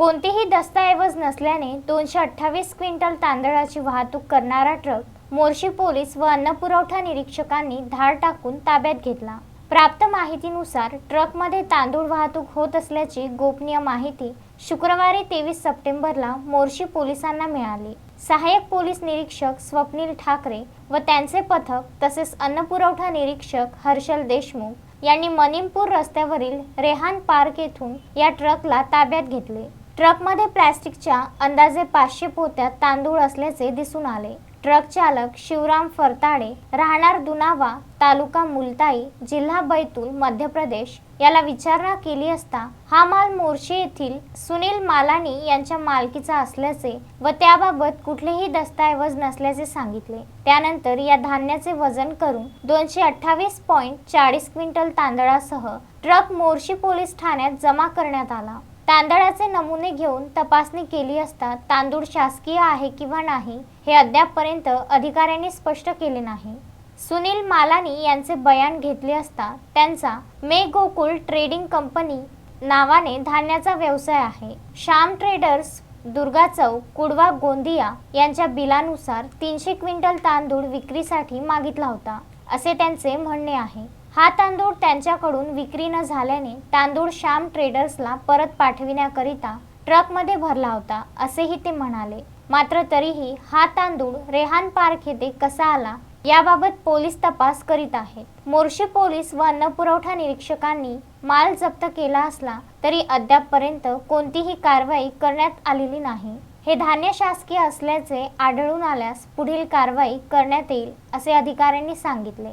कोणतेही दस्तऐवज नसल्याने दोनशे अठ्ठावीस क्विंटल तांदळाची वाहतूक करणारा ट्रक मोर्शी पोलीस व अन्न पुरवठा निरीक्षकांनी धाड टाकून ताब्यात घेतला. प्राप्त माहितीनुसार ट्रकमध्ये तांदूळ वाहतूक होत असल्याची गोपनीय माहिती शुक्रवारी तेवीस सप्टेंबरला मोर्शी पोलिसांना मिळाली. सहाय्यक पोलीस निरीक्षक स्वप्नील ठाकरे व त्यांचे पथक तसेच अन्न पुरवठा निरीक्षक हर्षल देशमुख यांनी मनिमपूर रस्त्यावरील रेहान पार्क येथून या ट्रकला ताब्यात घेतले. ट्रकमध्ये प्लॅस्टिकच्या अंदाजे पाचशे पोत्या तांदूळ असल्याचे दिसून आले. ट्रक चालक शिवराम फरताडे राहणार दुनावा तालुका मुलताई जिल्हा बैतूल मध्य प्रदेश. याला विचारणा केली असता हा माल मोर्शी येथील सुनील मालानी यांच्या मालकीचा असल्याचे व त्याबाबत कुठलेही दस्तऐवज नसल्याचे सांगितले. त्यानंतर या धान्याचे वजन करून दोनशे अठ्ठावीस पॉईंट चाळीस क्विंटल तांदळासह ट्रक मोर्शी पोलीस ठाण्यात जमा करण्यात आला. तांदळाचे नमुने घेऊन तपासणी केली असता तांदूळ शासकीय आहे किंवा नाही हे अद्यापपर्यंत अधिकाऱ्यांनी स्पष्ट केले नाही. सुनील मालानी यांचे बयान घेतले असता त्यांचा मे गोकुल ट्रेडिंग कंपनी नावाने धान्याचा व्यवसाय आहे. श्याम ट्रेडर्स दुर्गा चौक कुडवा गोंदिया यांच्या बिलानुसार तीनशे क्विंटल तांदूळ विक्रीसाठी मागितला होता असे त्यांचे म्हणणे आहे. हा तांदूळ त्यांच्याकडून विक्री न झाल्याने तांदूळ श्याम ट्रेडर्सला परत पाठविण्याकरिता ट्रकमध्ये भरला होता असेही ते म्हणाले. मात्र तरीही हा तांदूळ रेहान पार्क येथे कसा आला याबाबत पोलीस तपास करीत आहेत. मोर्शी पोलीस व अन्न पुरवठा निरीक्षकांनी माल जप्त केला असला तरी अद्यापपर्यंत कोणतीही कारवाई करण्यात आलेली नाही. हे धान्य शासकीय असल्याचे आढळून आल्यास पुढील कारवाई करण्यात येईल असे अधिकाऱ्यांनी सांगितले.